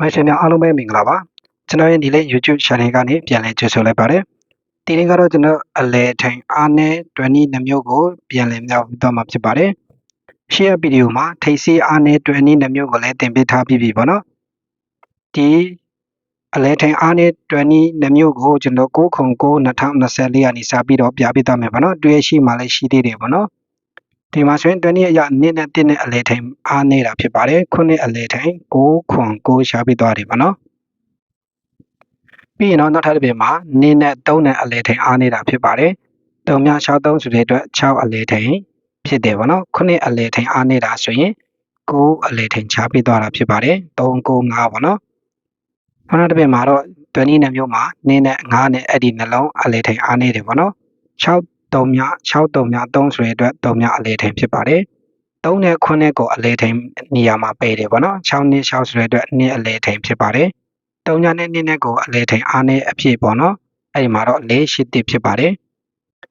မရှင်များအားလုံးပဲမင်္ဂလာပါကျွန်တော်ရဲ့ဒီလေး YouTube channel ကနေပြန်လည်ကြိုဆိုလိုက်ပါတယ်ဒီနေ့ကတော့ကျွန်တော်အလဲထိုင်အားနဲ့20နှမျိုးကိုပြန်လည်မြောက်ပြီးတော့မှာဖြစ်ပါတယ်ရှေ့ဗီဒီယိုမှာထိပ်စီးအားနဲ့20နှမျိုးကိုလည်းတင်ပြထားပြီးပြီပေါ့နော်ဒီအလဲထိုင်အားနဲ့20နှမျိုးကိုကျွန်တော်6ခု9 2024ရာနေစပြီးတော့ပြပြသွားမယ်ပေါ့နော်တွေ့ရှိမှလည်းရှိသေးတယ်ပေါ့နော် ဒီမှာဆိုရင်20အရနစ်နဲ့1နဲ့အလဲထိုင်အားနေတာဖြစ်ပါတယ်ခုနှစ်အလဲထိုင်6ခွန်6ရှားပြီးသွားတယ်ပေါ့နော်ပြီးရင်တော့နောက်ထပ်တစ်ပြင်မှာနင်းနဲ့3နဲ့အလဲထိန်အားနေတာဖြစ်ပါတယ်။တုံမြ63ဆိုတဲ့အတွက်6အလဲထိန်ဖြစ်တယ်ဗောနော်။ခုနှစ်အလဲထိန်အားနေတာဆိုရင်9အလဲထိန်ချပေးသွားတာဖြစ်ပါတယ်။3 9 5ဗောနော်။နောက်တစ်ပြင်မှာတော့20နဲ့မျိုးမှာနင်းနဲ့9နဲ့အဲ့ဒီနှလုံးအလဲထိန်အားနေတယ်ဗောနော်။6 3မြ6 3မြ3ဆိုတဲ့အတွက်3မြအလဲထိန်ဖြစ်ပါတယ်။3နဲ့9ကိုအလဲထိန်နေရာမှာပယ်တယ်ဗောနော်6နှစ်6ဆိုတဲ့အတွက်2အလဲထိန်ဖြစ်ပါတယ်3ညနဲ့2နဲ့ကိုအလဲထိန်အားနဲ့အဖြစ်ပေါ့နော်အဲ့ဒီမှာတော့4 8တိဖြစ်ပါတယ်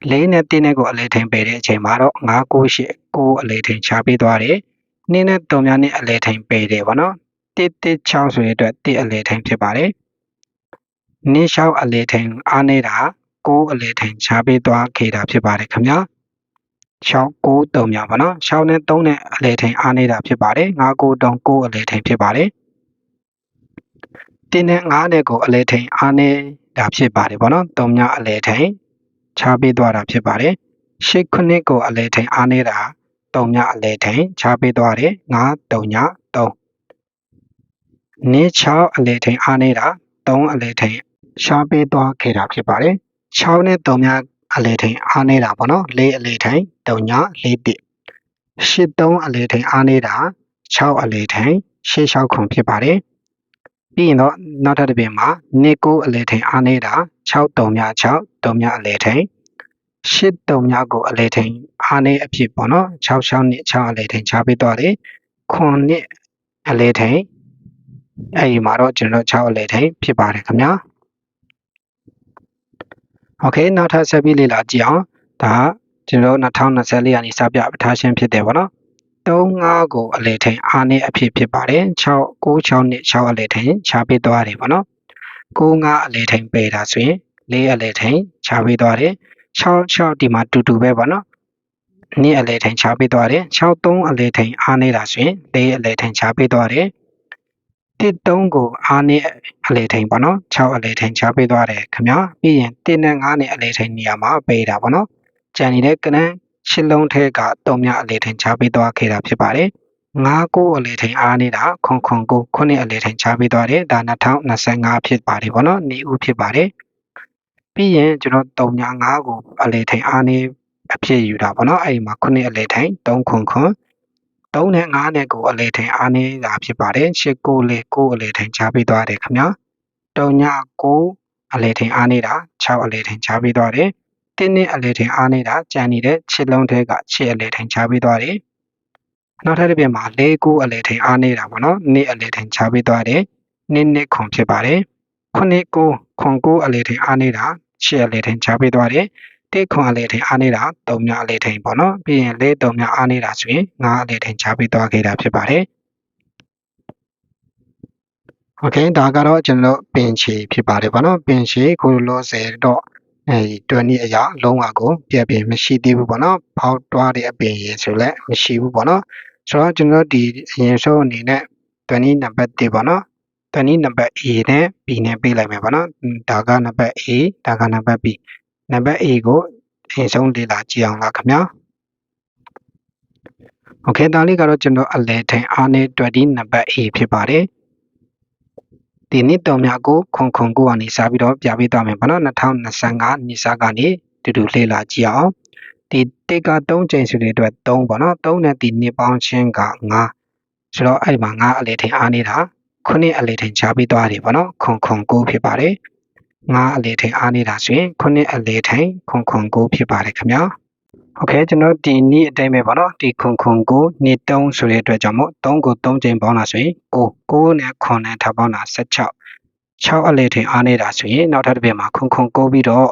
4နဲ့1နဲ့ကိုအလဲထိန်ပယ်တဲ့အချိန်မှာတော့9 9 8 9အလဲထိန်ချပေးသွားတယ်2နဲ့3ညနဲ့အလဲထိန်ပယ်တယ်ပေါ့နော်1 1 6ဆိုတဲ့အတွက်1အလဲထိန်ဖြစ်ပါတယ်နင်းလျှောက်အလဲထိန်အားနေတာ 9အလဲထိန်ချပေးသွားခဲ့တာဖြစ်ပါတယ်ခင်ဗျာ6 9 3ညပါနော်6နဲ့3နဲ့အလဲထိန်အားနေတာဖြစ်ပါတယ်9 9 3 9အလဲထိန်ဖြစ်ပါတယ်တင်းနဲ့9နဲ့ကိုအလဲထိန်အားနေတာဖြစ်ပါတယ်ဗောနော်၃ညအလဲထိန်ချပေးသွားတာဖြစ်ပါတယ်ရှစ်ခုနှစ်ကိုအလဲထိန်အားနေတာ၃ညအလဲထိန်ချပေးသွားတယ်9 3ည3နေ6အလဲထိန်အားနေတာ3အလဲထိန်ရှားပေးသွားခဲ့တာဖြစ်ပါတယ် 6နဲ့3ညအလဲထိန်အားနေတာဗောနော်4အလဲထိန်3ည4တိ8 3အလဲထိန်အားနေတာ6အလဲထိန်8 6ခုဖြစ်ပါတယ်ပြီးရင်တော့နောက်ထပ်တစ်ပြင်မှာနေကိုအလဲထိန်အားနေတာ6 3မြ6 3မြအလဲထိန်8 3မြကိုအလဲထိန်အားနေအဖြစ်ပေါ့နော်6 6နှစ်6အလဲထိန်ချပေးသွားတယ်ခွန်နှစ်အလဲထိန်အဲ့ဒီမှာတော့ကျွန်တော်6အလဲထိန်ဖြစ်ပါတယ်ခင်ဗျာ โอเคနောက်ထပ်ဆက်ပြီးလေ့လာကြည့်အောင်ဒါကျွန်တော်2024ရာနေစပြပထားရှင်းဖြစ်တယ်ပေါ့နော်35ကိုအလေထိန်အားနဲ့အဖြစ်ဖြစ်ပါတယ်6 96နဲ့6အလေထိန်ခြားပေးသွားတယ်ပေါ့နော်95အလေထိန်ပယ်တာဆိုရင်4အလေထိန်ခြားပေးသွားတယ်66ဒီမှာတူတူပဲပေါ့နော်2အလေထိန်ခြားပေးသွားတယ်63အလေထိန်အားနေတာဆိုရင်4အလေထိန်ခြားပေးသွားတယ် 13ကိုအားနဲ့အလေထိန်ပေါ့နော်6အလေထိန်ခြားပေးသွားတယ်ခင်ဗျာပြီးရင်1နဲ့5နဲ့အလေထိန်နေရာမှာပေးတာပေါ့နော်ကြံနေတဲ့ကနန်းရှစ်လုံးထဲကတုံမြအလေထိန်ချပေးသွားခဲ့တာဖြစ်ပါတယ်။ငါးကိုအလေထိန်အားနေတာခွန်ခွန်ကိုခုနှစ်အလေထိန်ချပေးသွားတယ်ဒါ2025ဖြစ်ပါတယ်ဗောနော်နေဦးဖြစ်ပါတယ်။ပြီးရင်ကျွန်တော်တုံမြငါးကိုအလေထိန်အားနေအဖြစ်ယူတာဗောနော်အဲ့ဒီမှာခုနှစ်အလေထိန်3ခွန်ခွန် 3နဲ့5နဲ့ကိုအလေထိန်အားနေတာဖြစ်ပါတယ်ရှစ်ကိုလေကိုအလေထိန်ချပေးသွားတယ်ခင်ဗျာတုံညကိုအလေထိန်အားနေတာ6အလေထိန်ချပေးသွားတယ်တင်းနဲ့အလဲထိန်အားနေတာကြံနေတဲ့ခြေလုံးထဲကခြေအလဲထိန်ချပေးသွားတယ်။နောက်ထပ်တစ်ပြင်မှာလေးကူအလဲထိန်အားနေတာပေါ့နော်။နေ့အလဲထိန်ချပေးသွားတယ်။နေ့နေ့ခွန်ဖြစ်ပါတယ်။ခုနှစ်ကိုခွန်ကိုအလဲထိန်အားနေတာခြေအလဲထိန်ချပေးသွားတယ်။ တိတ်ခွန်အလဲထိန်အားနေတာ၃မြအလဲထိန်ပေါ့နော်။ပြီးရင်လေး၃မြအားနေတာဆိုရင်၅အလဲထိန်ချပေးသွားခဲ့တာဖြစ်ပါတယ်။โอเคဒါကတော့ကျွန်တော်ပင်ချီဖြစ်ပါတယ်ဗောနော်ပင်ချီခုလောဆယ်တော့အဲဒီ20အရာလုံးဝကိုပြက်ပြင်းမရှိသေးဘူးပေါ့နော်ဖောက်တွားတဲ့အပင်ရေဆိုလည်းမရှိဘူးပေါ့နော်ဆိုတော့ကျွန်တော်ဒီအရင်ဆုံးအနေနဲ့20နံပါတ်1ပေါ့နော်20နံပါတ် A နဲ့ B နဲ့ပေးလိုက်မယ်ပေါ့နော်ဒါကနံပါတ် A ဒါကနံပါတ် B နံပါတ် A ကိုအရင်ဆုံးလေ့လာကြည့်အောင်လားခင်ဗျာโอเคဒါလေးကတော့ကျွန်တော်အလဲထိုင်အားနဲ့20နံပါတ် A ဖြစ်ပါတယ်ဒီနှစ်တော်များကိုခွန်ခွန်ကိုကနေစပြီးတော့ပြပေးသွားမယ်ပေါ့နော်2025နှစ်စာကနေတူတူလေ့လာကြည့်အောင်ဒီတိတ်က3ချိန်ဆိုတဲ့အတွက်3ပေါ့နော်3နဲ့ဒီနှစ်ပေါင်းချင်းက5ဆိုတော့အဲ့ဒီမှာ5အလေထိန်အားနေတာခုနှစ်အလေထိန်ချပေးသွားတယ်ပေါ့နော်ခွန်ခွန်ကိုဖြစ်ပါတယ် 5အလေထိန်အားနေတာဆိုရင်ခုနှစ်အလေထိန်ခွန်ခွန်ကိုဖြစ်ပါတယ်ခင်ဗျာโอเคကျွန်တော်ဒီနေ့အတိုင်းပဲပေါ့နော်ဒီခွန်ခွန်ကိုနေ့3ဆိုတဲ့အတွက်ကြောင့်မို့3ကို3ချိန်ပေါင်းလာဆိုရင်9 9နဲ့ခွန်နဲ့ထပ်ပေါင်းတာ16 6အလဲထင်အားနေတာဆိုရင်နောက်ထပ်တစ်ပြက်မှာခွန်ခွန်ကိုပြီးတော့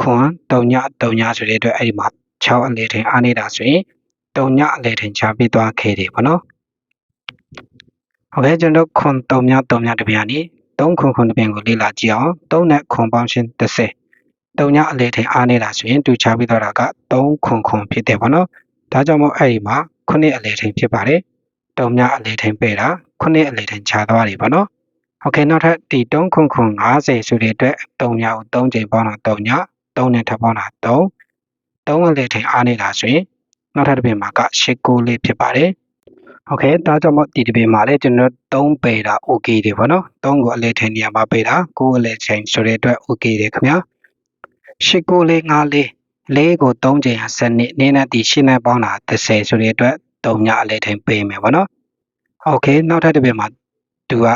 ခွန်3ည3ညဆိုတဲ့အတွက်အဲ့ဒီမှာ6အလဲထင်အားနေတာဆိုရင်3ညအလဲထင်ချပေးသွားခဲ့တယ်ပေါ့နော် ဟုတ်ကဲ့ကျွန်တော်ခွန်3မြ3မြတပြန်နီ 3ခွန်ခွန်တပြန်ကိုလေ့လာကြည့်အောင်3နဲ့ခွန်ပေါင်းရှင်း30 3ညအလေထိန်အားနေတာဆိုရင်တူချပြီးတော့တာက3ခွန်ခွန်ဖြစ်တယ်ပေါ့နော်ဒါကြောင့်မို့အဲ့ဒီမှာ9အလေထိန်ဖြစ်ပါတယ်3ညအလေထိန်ပေးတာ9အလေထိန်ခြားသွားပြီပေါ့နော်โอเคနောက်ထပ်ဒီ3ခွန်ခွန်50ဆိုတဲ့အတွက်3ညကို3ချိန်ပေါင်းတာ3ည3နဲ့ထပ်ပေါင်းတာ3 3အလေထိန်အားနေတာဆိုရင်နောက်ထပ်တစ်ပြင်မှာက8ကိုလေးဖြစ်ပါတယ် โอเคဒါကြောင့်မို့ဒီတစ်ပြင်မှာလည်းကျွန်တော်3ပေတာ okay တွေပေါ့နော်3ကိုအလေထိန်နေရာမှာပေးတာ9အလေထိန်ဆိုတဲ့အတွက် okay တွေခင်ဗျာ8ကိုလေး5လေးလေးကို3ချိန်ဟာ7နှစ်နင်းနဲ့ဒီရှင်းနဲ့ပေါင်းတာ30ဆိုတဲ့အတွက်3ညအလေထိန်ပေးမယ်ပေါ့နော်โอเคနောက်ထပ်တစ်ပြင်မှာသူက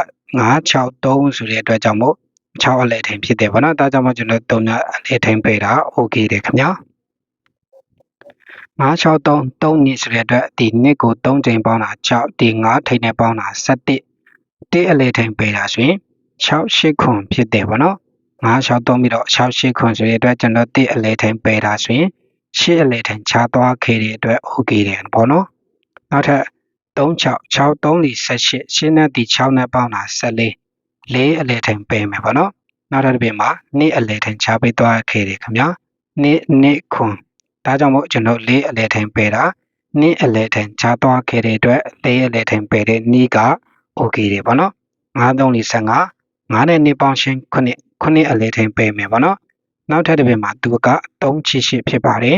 963ဆိုတဲ့အတွက်ကြောင့်မို့6အလဲထိန်ဖြစ်တယ်ဗောနော်ဒါကြောင့်မို့ကျွန်တော်3ညအလဲထိန်ပေးတာ okay တယ်ခင်ဗျာ 963 3နှစ်ဆိုတဲ့အတွက်ဒီနှစ်ကို3ချိန်ပေါင်းတာ6ဒီ9ထိန်နဲ့ပေါင်းတာ7တိအလဲထိန်ပေးတာဆိုရင်6 8ခွန်ဖြစ်တယ်ဗောနော်963ပြီးတော့6 8ခွန်ဆိုတဲ့အတွက်ကျွန်တော်တိအလဲထိန်ပေးတာဆိုရင်8အလဲထိန်ခြားသွားခဲ့တဲ့အတွက် okay တယ်ဗောနော်နောက်ထပ်36 6 3လီ18ရှင်းနဲ့ဒီ6နဲ့ပေါင်းတာ14လေးအလဲထိန်ပေးမယ်ဗောနော်နောက်တစ်ပြင်မှာနေ့အလဲထိန်ချပေးသွားခဲ့တယ်ခင်ဗျာနေ့နေ့ခွန် ဒါကြောင့်မို့ကျွန်တော်လေးအလဲထိန်ပေးတာနေ့အလဲထိန်ချသွားခဲ့တဲ့အတွက်လေးအလဲထိန်ပေးတဲ့နေ့က okay တယ်ဗောနော်9 3လီ15 9နဲ့နေ့ပေါင်းရှင်း9 9အလဲထိန်ပေးမယ်ဗောနော်နောက်ထပ်တစ်ပြင်မှာသူက388ဖြစ်ပါတယ်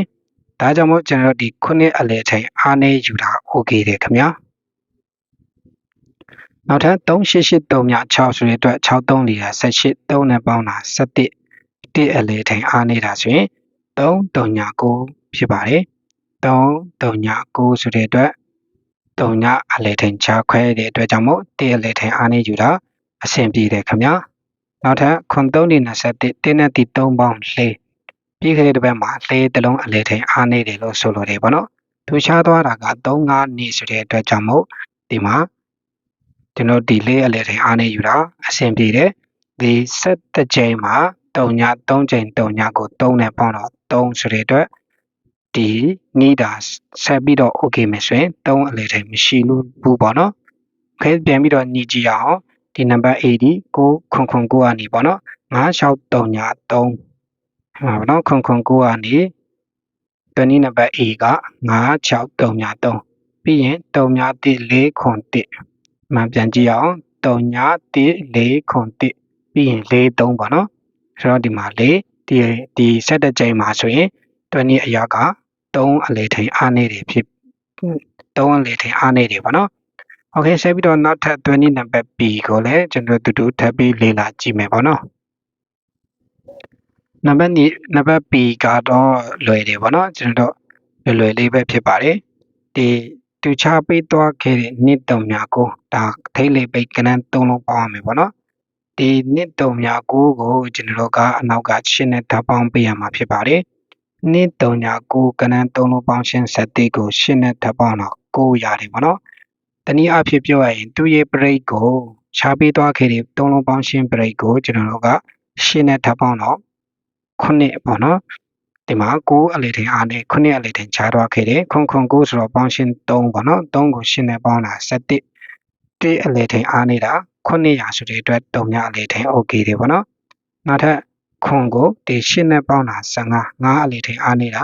ဒါကြောင့်မို့ကျွန်တော်ဒီ9အလဲထိန်အားနေယူတာ okay တယ်ခင်ဗျာနောက်ထပ်3883မြ6ဆိုတဲ့အတွက်63လီတာ18 3နဲ့ပေါင်းတာ17 1အလေထိန်အားနေတာဆိုရင်339 ဖြစ်ပါတယ်339ဆိုတဲ့အတွက်3ညအလေထိန်ချခွဲတဲ့အတွက်ကြောင့်မို့1အလေထိန်အားနေယူတာအဆင်ပြေတယ်ခင်ဗျာနောက်ထပ်ခွန်3နေ21တင်းနဲ့တီ3ပေါင်း၄ပြီးခဲ့တဲ့တစ်ပတ်မှာ၄တလုံးအလေထိန်အားနေတယ်လို့ဆိုလိုတယ်ပေါ့နော်သူချသွားတာက35နေဆိုတဲ့အတွက်ကြောင့်မို့ဒီမှာကျွန်တော်ဒီလေးအလဲထိန်အားနေယူတာအဆင်ပြေတယ်ဒီဆက်တစ်ချိန်မှာ3ည3ချိန်3ညကို3နဲ့ပေါင်းတော့3ဆိုတဲ့အတွက် ဒီနီးတာဆက်ပြီးတော့ okay မယ်ဆိုရင်3အလဲထိန်မရှိလို့ဘူးပေါ့နော်ခဲပြန်ပြီးတော့ညီကြည့်အောင်ဒီနံပါတ်80ကိုခွန်ခွန်ကိုကနေပေါ့နော်963ည3ဟာပေါ့နော်ခွန်ခွန်ကိုကနေတနည်းနံပါတ် A က963ည3ပြီးရင်3ည1 4ခွန်1မှပြန်ကြည့်အောင်3ည1 4ခွန်1ပြီးရင်4 3ပေါ့နော်ဆိုတော့ဒီမှာ4ဒီဒီဆက်တဲ့ချိန်မှာဆိုရင်20အရာက 3အလေထိန်အားနေတယ်ဖြစ်3အလေထိန်အားနေတယ်ပေါ့နော်โอเคဆက်ပြီးတော့နောက်ထပ်20နံပါတ် B ကိုလည်းကျွန်တော်တူတူထပ်ပြီးလေ့လာကြည့်မယ်ပေါ့နော်နံပါတ်နံပါတ် B ကတော့လွယ်တယ်ပေါ့နော်ကျွန်တော်လွယ်လွယ်လေးပဲဖြစ်ပါတယ်ဒီသူချပေးသွားခဲ့တဲ့နှစ်တုံများကိုဒါထိတ်လေးပိတ်ကနန်းသုံးလုံးပေါင်းရမယ်ပေါ့နော်ဒီနှစ်တုံများကိုကိုကျွန်တော်တို့ကအနောက်ကရှင်းနဲ့ဓာတ်ပေါင်းပေးရမှာဖြစ်ပါတယ် နှစ်တုံညာကိုကနန်းသုံးလုံးပေါင်းရှင်းဆက်တိကိုရှင်းနဲ့ဓာတ်ပေါင်းတော့ကိုရတယ်ပေါ့နော်တနည်းအားဖြင့်ပြောရရင်သူရဲ့ break ကိုချပေးသွားခဲ့တဲ့သုံးလုံးပေါင်းရှင်း break ကိုကျွန်တော်တို့ကရှင်းနဲ့ဓာတ်ပေါင်းတော့ခုနှစ်ပေါ့နော်ဒီမှာ9အလေထိန်အားနဲ့9အလေထိန်ခြားသွားခဲ့တယ်ခွန်ခွန်9ဆိုတော့ပေါင်းရှင်း3ပေါ့နော်3ကိုရှင်းနဲ့ပေါင်းတာ7တိအလေထိန်အားနေတာ900ဆိုတဲ့အတွက်3ညအလေထိန် okay တယ်ပေါ့နော်နောက်ထပ် ခွန်ကိုဒီရှင်းနဲ့ပေါင်းတာ15 9အလေထိန်အားနေတာ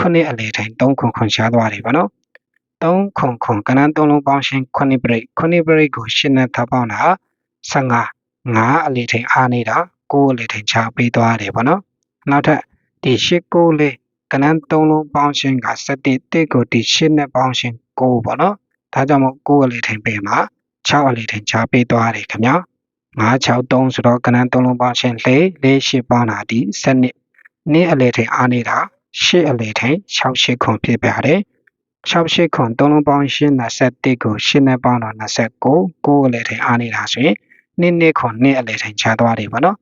9အလေထိန်3ခွန်ခွန်ရှားသွားတယ်ပေါ့နော်3ခွန်ခွန်ကနန်း3လုံးပေါင်းရှင်း9 break 9 break ကိုရှင်းနဲ့ထပ်ပေါင်းတာ15 9အလေထိန်အားနေတာ9အလေထိန်ခြားပေးသွားတယ်ပေါ့နော်နောက်ထပ်ဒီရှစ်ကိုလေးကနန်းသုံးလုံးပေါင်းရှင်းက7တစ်ကိုဒီရှစ်နဲ့ပေါင်းရှင်း9ပေါ့နော်ဒါကြောင့်မို့9အလေးထိန်ပေးမှာ6အလေးထိန်ချပေးသွားတယ်ခင်ဗျာ 963ဆိုတော့ကနန်းသုံးလုံးပေါင်းရှင်း4 4 8ပေါင်းတာဒီ7နှစ်နေ့အလေးထိန်အားနေတာ8အလေးထိန်6 8ခွန်ဖြစ်ပါတယ်6 8ခွန်3လုံးပေါင်းရှင်း21ကို8နဲ့ပေါင်းတော့29 9အလေးထိန်အားနေတာဆိုရင်နေ့နေ့ခွန်နေ့အလေးထိန်ချသွားတယ်ပေါ့နော်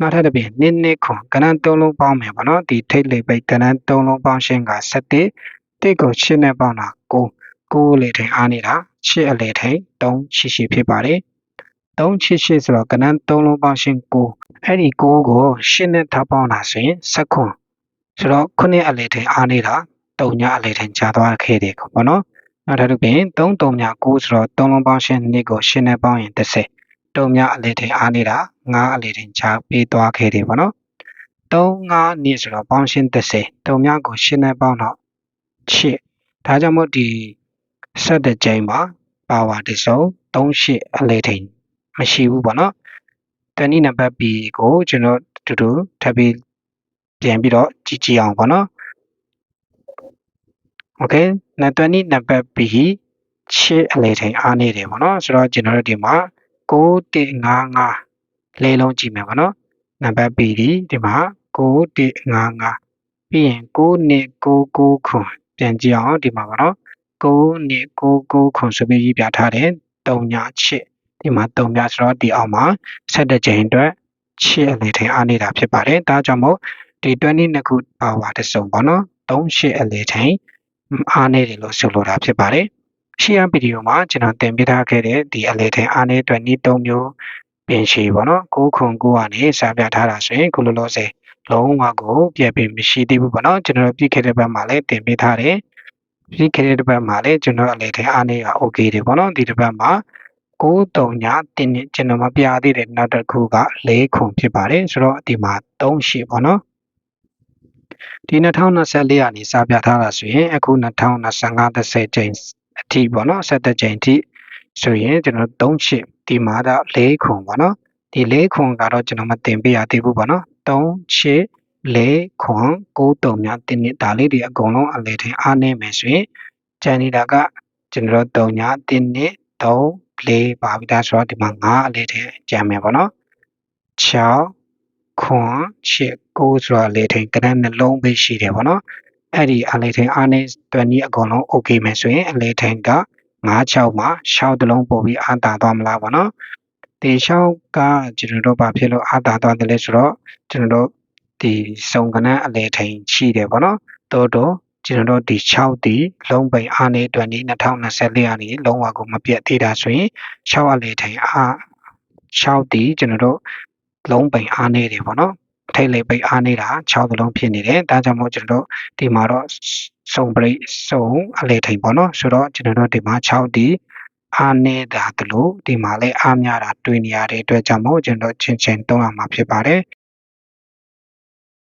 နောက်ထပ်တစ်ပြင်နင်းနစ်ခွန်ကဏ္ဍ၃လုံးပေါင်းမယ်ပေါ့နော်ဒီထိတ်လေပိတ်ကဏ္ဍ၃လုံးပေါင်းရှင်းက7တိတ်ကို8နဲ့ပေါင်းတာ9 9အလေထိန်အားနေတာ8အလေထိန်3ရှိရှိဖြစ်ပါတယ် 3ချစ်ရှိဆိုတော့ကဏ္ဍ3လုံးပေါင်းရှင်း9အဲ့ဒီ9ကို8နဲ့ထားပေါင်းတာဆိုရင်7ခွန်ဆိုတော့9အလေထိန်အားနေတာ3ညအလေထိန်ကြာသွားခဲ့တယ်ပေါ့နော်နောက်ထပ်တစ်ပြင်3 3မြ9ဆိုတော့3လုံးပေါင်းရှင်း2ကိုရှင်းနဲ့ပေါင်းရင်30တုံမြအလေထိန်အားနေတာ9အလေထိန်ချပေးသွားခဲ့တယ်ပေါ့နော်3 5နှစ်ဆိုတော့ပေါင်းရှင်း30တုံမြကိုရှင်းနဲ့ပေါင်းတော့ချစ်ဒါကြောင့်မို့ဒီဆက်တဲ့ကြိမ်မှာပါဝါတစ်စုံ38အလေထိန် မရှိဘူးပေါ့နော်တနည်းနံပါတ် B ကိုကျွန်တော်တူတူထပ်ပြီးပြန်ပြီးတော့ကြည့်ကြည့်အောင်ပေါ့နော် okay နတနည်းနံပါတ် B ချစ်အလေထိန်အားနေတယ်ပေါ့နော်ဆိုတော့ကျွန်တော်တို့ဒီမှာ9155လေးလုံးကြည့်မယ်ပေါ့နော်နံပါတ် B ဒီဒီမှာ9155ပြီးရင်9299ခွန်ပြန်ကြည့်အောင်ဒီမှာပေါ့နော်9299ခွန်ဆိုပြီးရေးပြထားတယ်3ညချစ် ဒီမှာ3ညဆိုတော့ဒီအောက်မှာဆက်တဲ့ချိန်အတွက်ချစ်အလေထိန်အားနေတာဖြစ်ပါတယ်ဒါကြောင့်မို့ဒီ22ခုပါဝါတစ်စုံပေါ့နော်38အလေထိန်အားနေတယ်လို့ဆိုလိုတာဖြစ်ပါတယ်ရှေ့ရဗီဒီယိုမှာကျွန်တော်တင်ပြထားခဲ့တဲ့ဒီအလေထိန်အားနေအတွက်ဤ3မျိုးပြင်ရှည်ပေါ့နော်6ခွန်9ကနေစာပြထားတာဆိုရင်ခုလိုလိုစေလုံးဝကိုပြည့်ပြည့်မရှိသေးဘူးပေါ့နော်ကျွန်တော်ပြည့်ခဲ့တဲ့ဘက်မှာလည်းတင်ပြထားတယ်ပြည့်ခဲ့တဲ့ဘက်မှာလည်းကျွန်တော်အလေထိန်အားနေက okay တယ်ပေါ့နော်ဒီတစ်ဘက်မှာ 9 3ညတင်းနဲ့ကျွန်တော်မပြသေးတဲ့နောက်တစ်ခုက4ခွန်ဖြစ်ပါတယ်ဆိုတော့ဒီမှာ3ရှိပေါ့နော်ဒီ2024ကနေစပြထားတာဆိုရင်အခု2025 30ချိန်အထိပေါ့နော်17ချိန်အထိဆိုရင်ကျွန်တော်3ရှစ်ဒီမှာတော့4ခွန်ပေါ့နော်ဒီ4ခွန်ကတော့ကျွန်တော်မတင်ပေးရသေးဘူးပေါ့နော်3ရှစ်4ခွန်9တုံများတင်းနေဒါလေးတွေအကုန်လုံးအလေထင်အားနေမယ်ဆိုရင်ကျန်နေတာကကျွန်တော်တို့3ညာတင်းနေ3 4ပါပြီဒါဆိုတော့ဒီမှာ9အလေထင်ကျန်မယ်ပေါ့နော်6ခွန်ချစ်ကိုဆိုတာလေထိန်ကနန်းနှလုံးပဲရှိတယ်ပေါ့နော်အဲ့ဒီအလေထိန်အားနေတွက်နီးအကုန်လုံး okay မယ်ဆိုရင်အလေထိန်က96မှာ6တလုံးပို့ပြီးအာတာသွားမလားပေါ့နော်ဒီ6ကကျွန်တော်တို့ဘာဖြစ်လို့အာတာသွားတယ်လဲဆိုတော့ကျွန်တော်တို့ဒီစုံကနန်းအလေထိန်ရှိတယ်ပေါ့နော်တိုးတိုး ကျွန်တော်တို့ဒီ6ဒီလုံးပိန်အားနေတွက်နီး2024ရာနေလုံးဝကိုမပြတ်သေးတာဆိုရင်6အလေထိန်အား6ဒီကျွန်တော်တို့လုံးပိန်အားနေတယ်ပေါ့နော်ထိတ်လေးပိတ်အားနေတာ6ကလုံးဖြစ်နေတယ်ဒါကြောင့်မို့ကျွန်တော်တို့ဒီမှာတော့စုံပရိစုံအလေထိန်ပေါ့နော်ဆိုတော့ကျွန်တော်တို့ဒီမှာ6ဒီအားနေတာတလို့ဒီမှာလည်းအားများတာတွေ့နေရတဲ့အတွက်ကြောင့်မို့ကျွန်တော်ချင်းချင်းတုံးအောင်မှာဖြစ်ပါတယ်